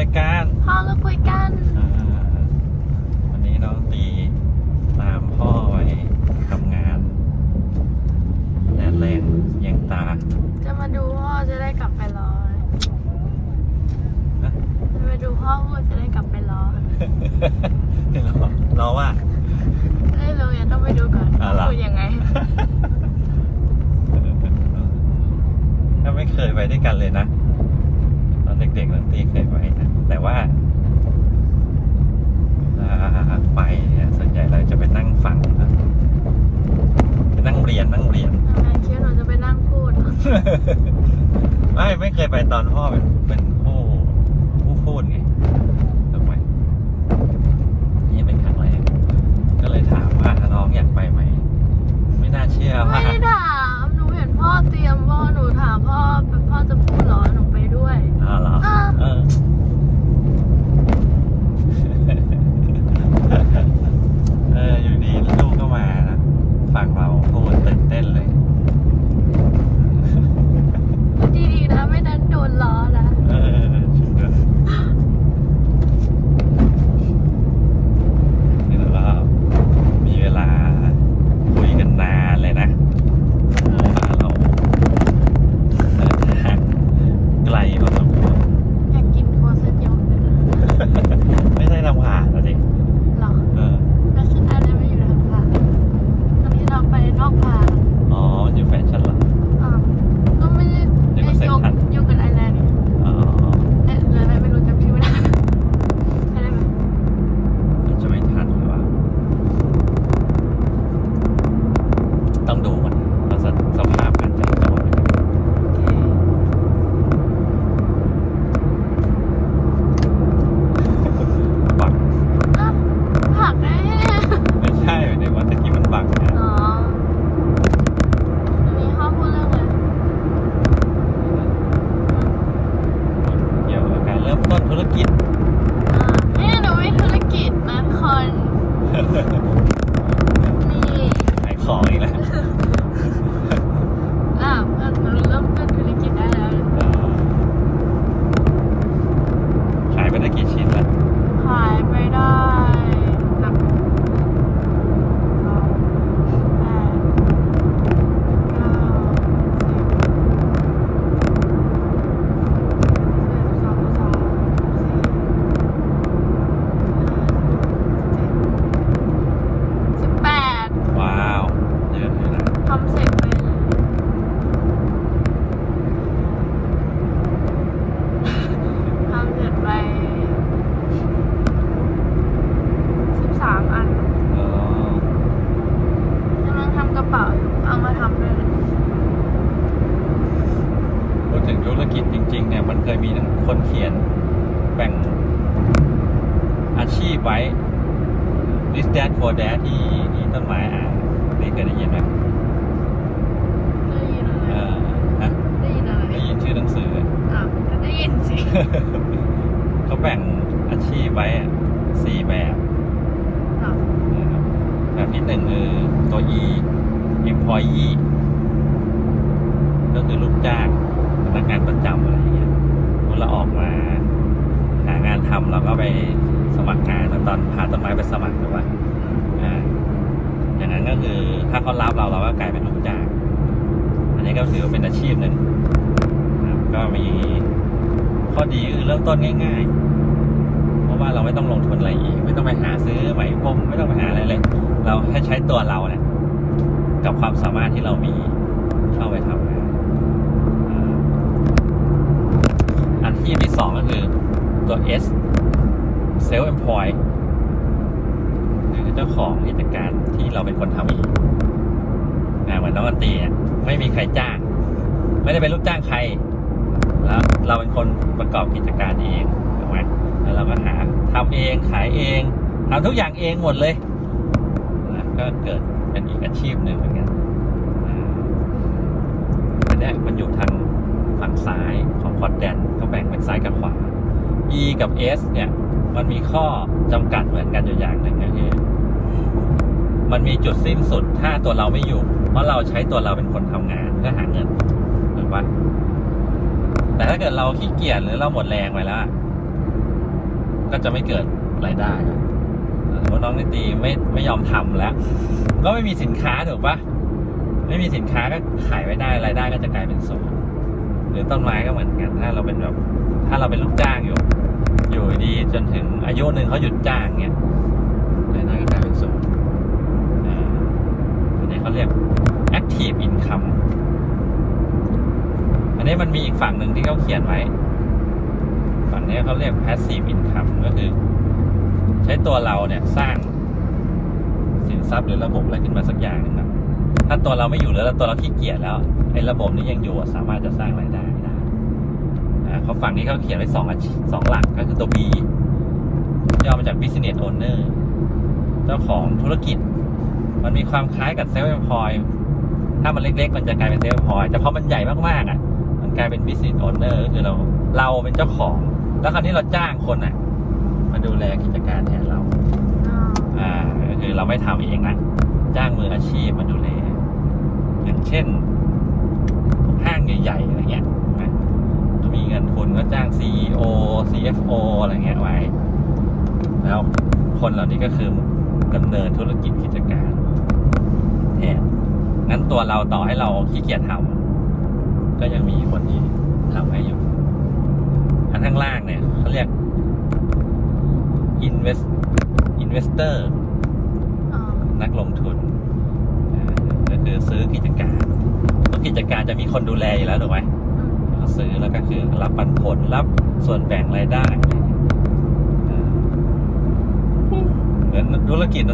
รายการพ่อก็คุยกัน อ่าวันนี้น้องตีตามพ่อไปทำงานแดดแรงเยังตาจะมาดูพ่อจะได้กลับไปรอนะจะมาดูพ่อพูดจะได้กลับไปรอรอรอว่าได้เลยอะต้องไปดูก่อนอ่าเหรอ พูดยังไง ถ้าไม่เคยไปด้วยกันเลยนะต อนเด็กๆน้องตีเคยไปนะแต่ว่าเวลาไปเนี่ยส่วนใหญ่เราจะไปนั่งฟังนะไปนั่งเรียนนั่งเรียนทำไมคิดว่าหนูจะไปนั่งพูดเหรอไม่ไม่เคยไปตอนพ่อเป็นเป็นผู้ผู้พูดไงถูกไหมนี่เป็นครั้งแรกก็เลยถามว่าน้องอยากไปไหมไม่น่าเชื่อไม่ว่าได้ถามหนูเห็นพ่อเตรียมพ่อหนู this dad for dad ที่ที่ต้นไม้อ่านนี่เคยได้ยินไหมได้ยินอะไรเออฮะได้ยินอะไรได้ยินชื่อหนังสืออะก็ได้ยินสิ เขาแบ่งอาชีพไว้อะสี่แบบอะนะครับแบบที่หนึ่งคือตัว E employee ก็คือลูกจ้างพนักงานประจำอะไรอย่างเงี้ยเมื่อเราออกมา หางานทำเราก็ไปสมัครงานแล้วตอนพาต้นไม้ไปสมัครหรือว่าอ่า อย่างนั้นก็คือถ้าเขารับเราเราก็กลายเป็นลูกจ้างอันนี้ก็ถือว่าเป็นอาชีพหนึ่งก็มีข้อดีคือเริ่มต้นง่าย ๆ เพราะว่าเราไม่ต้องลงทุนอะไรอีก ไม่ต้องไปหาซื้อไหมพรมไม่ต้องไปหาอะไรเลย เราให้ใช้ตัวเราเนี่ยกับความสามารถที่เรามีเข้าไปทำงานอ่าอันที่ที่สองก็คือตัว S self employ คือเจ้าของกิจการที่เราเป็นคนทำเองอ่าเหมือนน้องกันตีเนี่ยไม่มีใครจ้าง ไม่ได้เป็นลูกจ้างใคร แล้วเราเป็นคนประกอบกิจการเองถูกไหมแล้วเราก็หาทำเองขายเองทำทุกอย่างเองหมดเลยนะก็เกิดเป็นอีกอาชีพหนึ่งเหมือนกันอันนี้มันอยู่ทางฝั่งซ้ายของคอร์ดแดนก็แบ่งเป็นซ้ายกับขวา E กับ S เนี่ย มันมีข้อจำกัดเหมือนกันอยู่อย่างหนึ่งก็คือมันมีจุดสิ้นสุดถ้าตัวเราไม่อยู่ เพราะเราใช้ตัวเราเป็นคนทำงานเพื่อหาเงินถูกปะแต่ถ้าเกิดเราขี้เกียจหรือเราหมดแรงไปแล้ว ก็จะไม่เกิดรายได้สมมติน้องนิตีไม่ไม่ยอมทำแล้ว ก็ไม่มีสินค้าถูกปะไม่มีสินค้าก็ขายไม่ได้รายได้ก็จะกลายเป็นศูนย์หรือต้นไม้ก็เหมือนกัน ถ้าเราเป็นแบบ ถ้าเราเป็นลูกจ้างอยู่ จนถึงอายุหนึ่งเขาหยุดจ้างเงี้ยรายได้ก็กลายเป็นศูนย์อันนี้เขาเรียก active income อันนี้มันมีอีกฝั่งหนึ่งที่เขาเขียนไว้ ฝั่งนี้เขาเรียก passive income ก็คือ ใช้ตัวเราเนี่ยสร้างสินทรัพย์หรือระบบอะไรขึ้นมาสักอย่างหนึงครับถ้าตัวเราไม่อยู่แล้วแล้วตัวเราขี้เกียจแล้วไอ้ระบบนี้ยังอยู่สามารถจะสร้างรายได้ได้อ่าเขาฝั่งนี้เขาเขียนไว้สองสองหลักก็คือตัว B ย่อมาจาก business owner เจ้าของธุรกิจ มันมีความคล้ายกับเซลล์ e พอยถ้ามันเล็ก ๆ มันจะกลายเป็นเซลล์ e พอยแต่พอมันใหญ่มากๆอะ มันกลายเป็น business owner ก็คือเราเราเป็นเจ้าของ แล้วคราวนี้เราจ้างคนอะมาดูแลกิจการแทนเราอ่าอ่าก็คือเราไม่ทำเองนะจ้างมืออาชีพมาดูแลอย่างเช่นห้างใหญ่ๆอะไรเงี้ยนะมีเงินทุนก็จ้าง CEO CFO อะไรเงี้ยไว้ แล้วคนเหล่านี้ก็คือดำเนินธุรกิจกิจการแทนงั้นตัวเราต่อให้เราขี้เกียจทำก็ยังมีคนที่ทำให้อยู่ อันข้างล่างเนี่ยเขาเรียก invest investor อ่านักลงทุนอ่าก็คือซื้อกิจการเพราะกิจการจะมีคนดูแลอยู่แล้วถูกไหมอืมเราซื้อแล้วก็คือรับปันผลรับส่วนแบ่งรายได้อ่า เหมือนธุรกิจ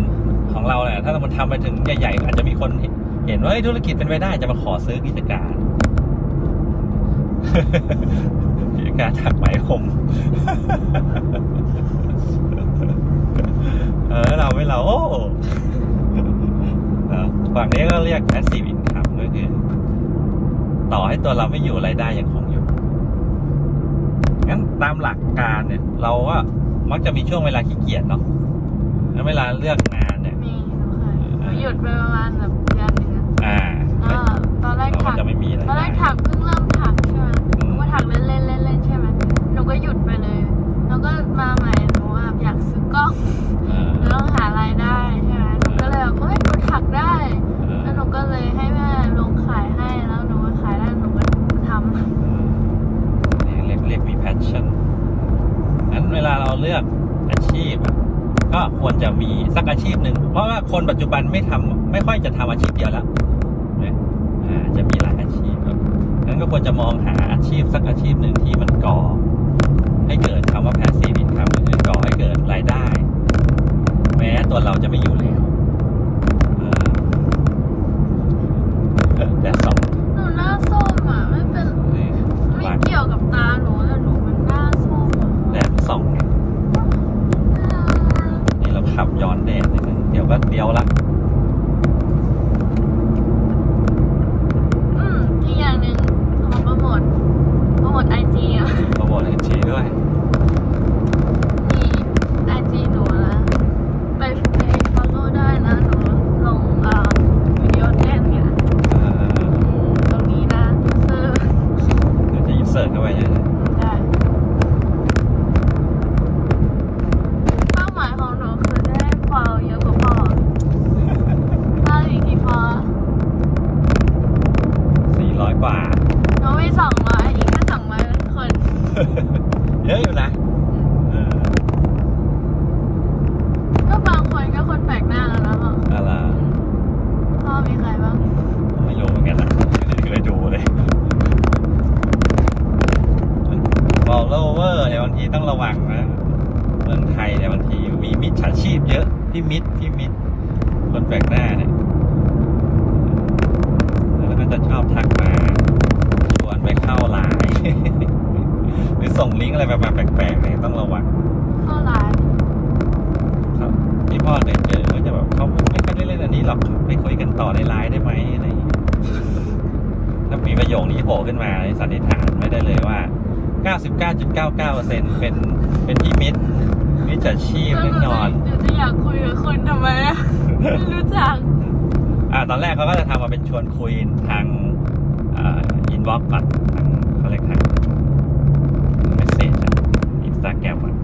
ของเราเนี่ยถ้ามันทำไปถึงใหญ่ๆอาจจะมีคนเห็นว่าธุรกิจเป็นไปได้จะมาขอซื้อกิจการกิจการถักไหมผมเออเราไม่เราโอ้ฝั่งนี้ก็เรียก passive income ก็คือ ต่อให้ตัวเราไม่อยู่รายได้ยังคงอยู่ งั้นตามหลักการเนี่ย เราก็มักจะมีช่วงเวลาขี้เกียจเนาะ แล้วเวลาเลือกงานเนี่ย มีหนูเคยหนูหยุดไปประมาณแบบเดือนหนึงอะอ่าอ่าตอนแรกเราก็ถักจะไม่มีรายตอนแรได้กถักเพิ่งเริ่มถักใช่ไหมหนูก็ถักเล่นเล่นเล่นเล่นใช่ไหมหนูก็หยุดไปเลยแล้วก็มาใหม่หนูแบบอยากซื้อกล้องเออหนูต้องหารายได้ใช่ไหมหนูก็เลยแบบเฮ้ยหนูถักได้ เออแล้วหนูก็เลยให้แม่ลงขายให้แล้วหนูก็ขายได้หนูก็ทำ เรียกเรียกเรียกมี passion งั้นเวลาเราเลือกอาชีพอะ ก็ควรจะมีสักอาชีพหนึ่งเพราะว่าคนปัจจุบันไม่ทำไม่ค่อยจะทำอาชีพเดียวแล้วนะจะมีหลายอาชีพครับงั้นก็ควรจะมองหาอาชีพสักอาชีพหนึ่งที่มันก่อ ให้เกิดคำว่า passive income ก็คือก่อให้เกิดรายได้ แม้ตัวเราจะไม่อยู่แล้วอ่าเออแต่สอง หนูหน้าส้มอะไม่เป็น นี่ ไม่ บาง เกี่ยวกับตาหนูแต่หนูมันหน้าส้มอะ แดดส่องไงนี่เราขับย้อนแดดนิดนึงเดี๋ยวก็เดียวละ อืมอีกอย่างหนึ่งขอโปรโมทโปรโมทไอจีอะ โปรโมทเอ็นจีด้วย นี่ไอจีหนูนะไปไปฟอลโล่ได้นะหนูลงเอ่อวิดีโอเต้นเนี่ย เอ่อ อืมตรงนี้นะซื้อ เดี๋ยวจะอินเสิร์ตเข้าไปเนี่ย ได้เป้าหมายของหนูคือจะได้ฟอลเยอะกว่าพ่อถ้าอีกกี่ฟอล สี่ร้อยกว่า หนูมีสองร้อยอีกแค่สองร้อยคน เยอะอยู่นะเออ ก็บางคนก็คนแปลกหน้าแล้วนะพ่อ อะไร พ่อมีใครบ้าง ไม่รู้เหมือนกันนะไม่เคยดูเลยบอกโลเวอร์เนี่ยบางที ต้องระวังนะเมืองไทยเนี่ยบางทีมีมิจฉาชีพเยอะที่มิดที่มิดคนแปลกหน้าเนี่ยแล้วก็จะชอบทักมาชวนไปเข้าไลน์หรือส่งลิงก์อะไรแบบมาแปลกๆเนี่ยต้องระวังเข้าไลน์ครับที่พ่อเคยเจอก็จะแบบเขาไม่ค่อยได้เล่นอันนี้หรอกไปคุยกันต่อในไลน์ได้ไหมอะไรอย่างเงี้ยถ้ามีประโยคนี้โผล่ขึ้นมาสันนิษฐานไม่ได้เลยว่า 99.99%เป็นเป็นที่มิดมิจฉาชีพแน่นอนหนูจะอยากคุยกับคุณทำไมอะไม่รู้จัก อ่าตอนแรกเขาก็จะทำมาเป็นชวนคุยทางอินบ็อกซ์ก่อนทางเขาเรียกทางเมสเซจอินสตาแกรมก่อน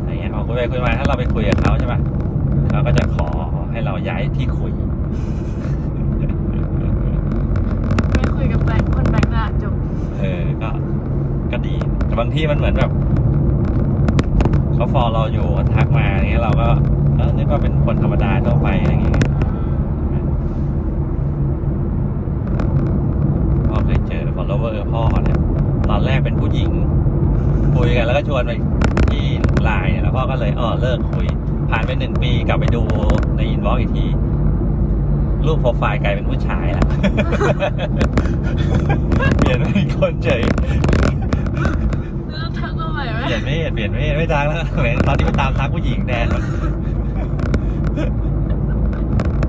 อะไรไปคุยมาถ้าเราไปคุยกับเขาใช่ป่ะเขาก็จะขอให้เราย้ายที่คุยไม่คุยกับแบงค์คนแบงค์หน้าจบเออก็ ก็ดี แต่บางที่มันเหมือนแบบเขาฟอลเราอยู่ทักมาอย่างเงี้ยเราก็เออนึกว่าเป็นคนธรรมดาทั่วไปอะไรอย่างเงี้ยพ่อเคยเจอ follower พ่อเนี่ยตอนแรกเป็นผู้หญิง คุยกันแล้วก็ชวนไปที่ไลน์แล้วพ่อก็เลยเออเลิกคุย ผ่านไปหนึ่งปีกลับไปดูในอินบ็อกอีกทีรูปโปรไฟล์กลายเป็นผู้ชายแล้วเปลี่ยนเป็นคนเฉย ทักมาใหม่ไหมเปลี่ยนไม่เปลี่ยนไม่ไม่ทักแล้วเหมือนตอนที่ไปตามทักผู้หญิงแทน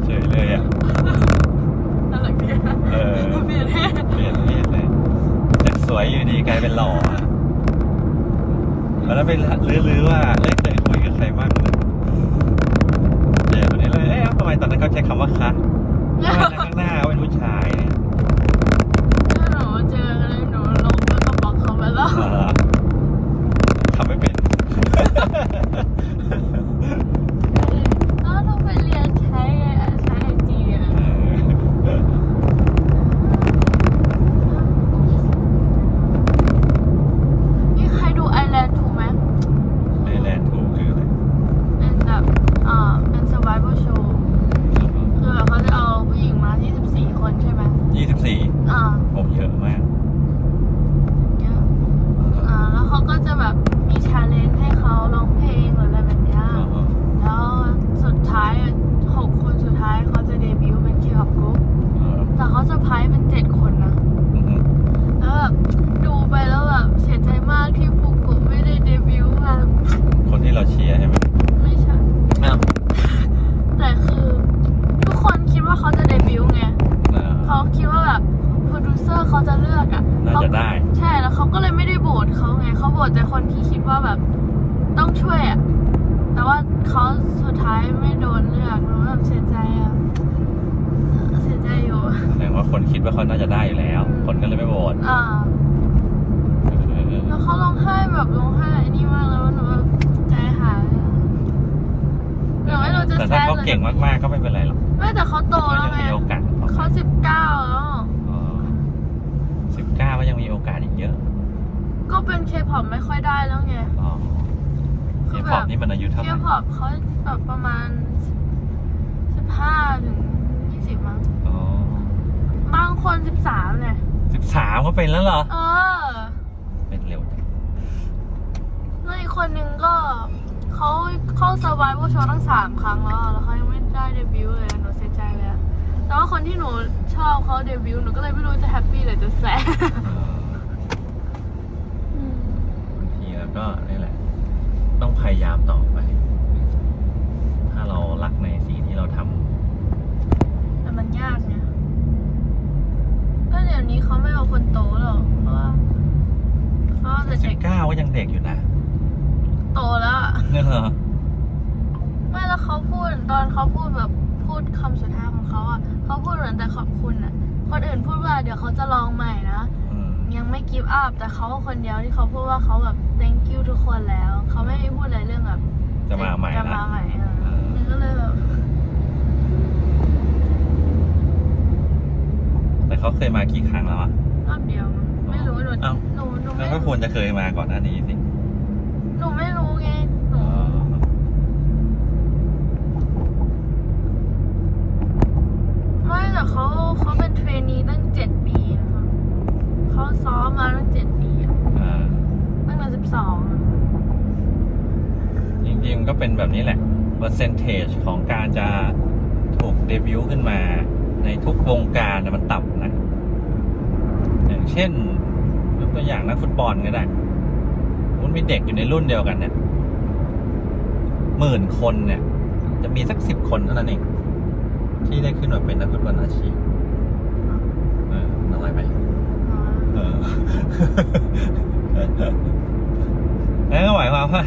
เฉยเลยอะน่ารักดีอะเออเปลี่ยนให้เปลี่ยนเพศเลยจากสวยอยู่ดีกลายเป็นหล่ออะแล้วไปลื้อๆว่าเอ้ยเคยคุยกับใครบ้างเลยเดี๋ยวคนนี้เลยเอ๊ะทำไมตอนนั้นเขาใช้คำว่าคะทำไมข้างหน้าเขาเป็นผู้ชายเนี่ย ถ้าหนูเจออะไรหนูลงแล้วก็บล็อกเขาไปแล้ว เหรอทำไม่เป็น แล้วต้องไปเรียนใช้ใช้ไอจีอะ นี่ใครดูไอแลนด์ถูกไหม ไอแลนด์ถูกคืออะไร เป็นแบบอ่าเป็น survival show คือแบบเขาจะเอาผู้หญิงมา 24 คนใช่ไหม ยี่สิบสี่ อ่า ผมเยอะมาก เยอะอ่า แล้วเขาก็จะแบบมี challenge ให้เขาร้องเพลงหรืออะไรแบบเนี้ย แล้วสุดท้ายอะหกคนสุดท้ายเขาจะเดบิวต์เป็น K-pop group แต่เขาเซอร์ไพรส์เป็นเจ็ดคนนะ แล้วแบบดูไปแล้วแบบเสียใจมากที่ฟูกุไม่ได้เดบิวต์แบบ คนที่เราเชียร์ใช่ไหม ไม่ใช่ อ้าว แต่คือทุกคนคิดว่าเขาจะเดบิวต์ไง เขาคิดว่าแบบโปรดิวเซอร์เขาจะเลือกอะ น่าจะได้ ใช่แล้วเขาก็เลยไม่ได้โหวตเขาไงเขาโหวตแต่คนที่คิดว่าแบบต้องช่วยอะ แต่ว่าเขาสุดท้ายไม่โดนเลือกหนูแบบเสียใจอะเสียใจอยู่ แสดงว่าคนคิดว่าเขาน่าจะได้อยู่แล้ว คนก็เลยไม่โหวต อ่า แล้วเขาร้องไห้แบบร้องไห้ไอ้นี่มากเลยว่าหนูแบบใจหายอะหนูไม่รู้จะ แต่ แซ ถ้าดเขาเลยเก่งมากๆก็ไม่เป็นไรหรอกไม่แต่เขาโตเขาแล้วยังไงมีโอกาสเขาสิบเก้าแล้วสิบเก้าก็ยังมีโอกาสอีกเยอะ ก็เป็นเคพอปไม่ค่อยได้แล้วไงอ๋อคืที่อพแบอบนี่มันอายุเท่าไหเคร่พอปเขาแบบประมาณสิบห้าถึงยี่สิบมั้งอ๋อบางคนสิบสามเนี่ยสิบสามก็เป็นแล้วเหรอ เออ เป็นเร็วจังแล้วอีกคนนึงก็ เขาเข้าสวายโชว์ตั้งสามครั้งแล้วอะแล้วเขายังไม่ได้เดบิวต์เลยหนูเสียใจเลยอะแต่ว่าคนที่หนูชอบเขาเดบิวต์หนูก็เลยไม่รู้จะแฮปปี้หรือจะแซดเออบางทีแล้วก็นี่แหละ ต้องพยายามต่อไป ถ้าเรารักในสิ่งที่เราทำแต่มันยากไงแล้วเดี๋ยวนี้เขาไม่เอาคนโตหรอกเพราะว่าเขาเอาแต่สิเด็บกเก้าก็ยังเด็กอยู่นะ โตแล้วอะเนี่ยเหรอไม่แล้วเขาพูดตอนเขาพูดแบบพูดคำสุดท้ายของเขาอะเขาพูดเหมือนแต่ขอบคุณอะคนอื่นพูดว่าเดี๋ยวเขาจะลองใหม่นะ อืมยังไม่กิฟต์อัพแต่เขาคนเดียวที่เขาพูดว่าเขาแบบ thank you ทุกคนแล้ว เขาไม่ได้พูดอะไรเรื่องแบบจะมาใหม่จะละมาใหม่อะเออ มันก็เลยแบบแต่เขาเคยมากี่ครั้งแล้วอะ รอบเดียวมั้งไม่รู้หนูเอ้า หนูหนูแล้วไม่ก็ควรจะเคยมาก่อนหน้านี้สิ หนูไม่รู้ไงหนูอ๋อไม่แต่เขาเขาเป็นเทรนนีตั้งเจ็ดปีนะคะเขาซ้อมมาตั้งเจ็ดปีอะอ่าตั้งแต่สิบสองจริงๆก็เป็นแบบนี้แหละ percentage ของการจะถูกเดบิวต์ขึ้นมา ในทุกวงการน่ะมันต่ำนะ อย่างเช่นยกตัวอย่างนักฟุตบอลก็ได้ มันมีเด็กอยู่ในรุ่นเดียวกันเนี่ยหมื่นคนเนี่ย จะมีสักสิบคนเท่านั้นเองที่ได้ขึ้นมาเป็นนักฟุตบอลอาชีพเออน้อยไหมเออนั่นก็หมายความว่า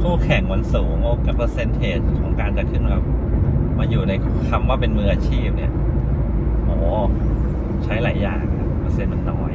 คู่แข่งมันสูงโอกาสเปอร์เซนเทจของการจะขึ้นมามาอยู่ในคำว่าเป็นมืออาชีพเนี่ยโอ้ใช้หลายอย่างเปอร์เซ็นต์มันน้อย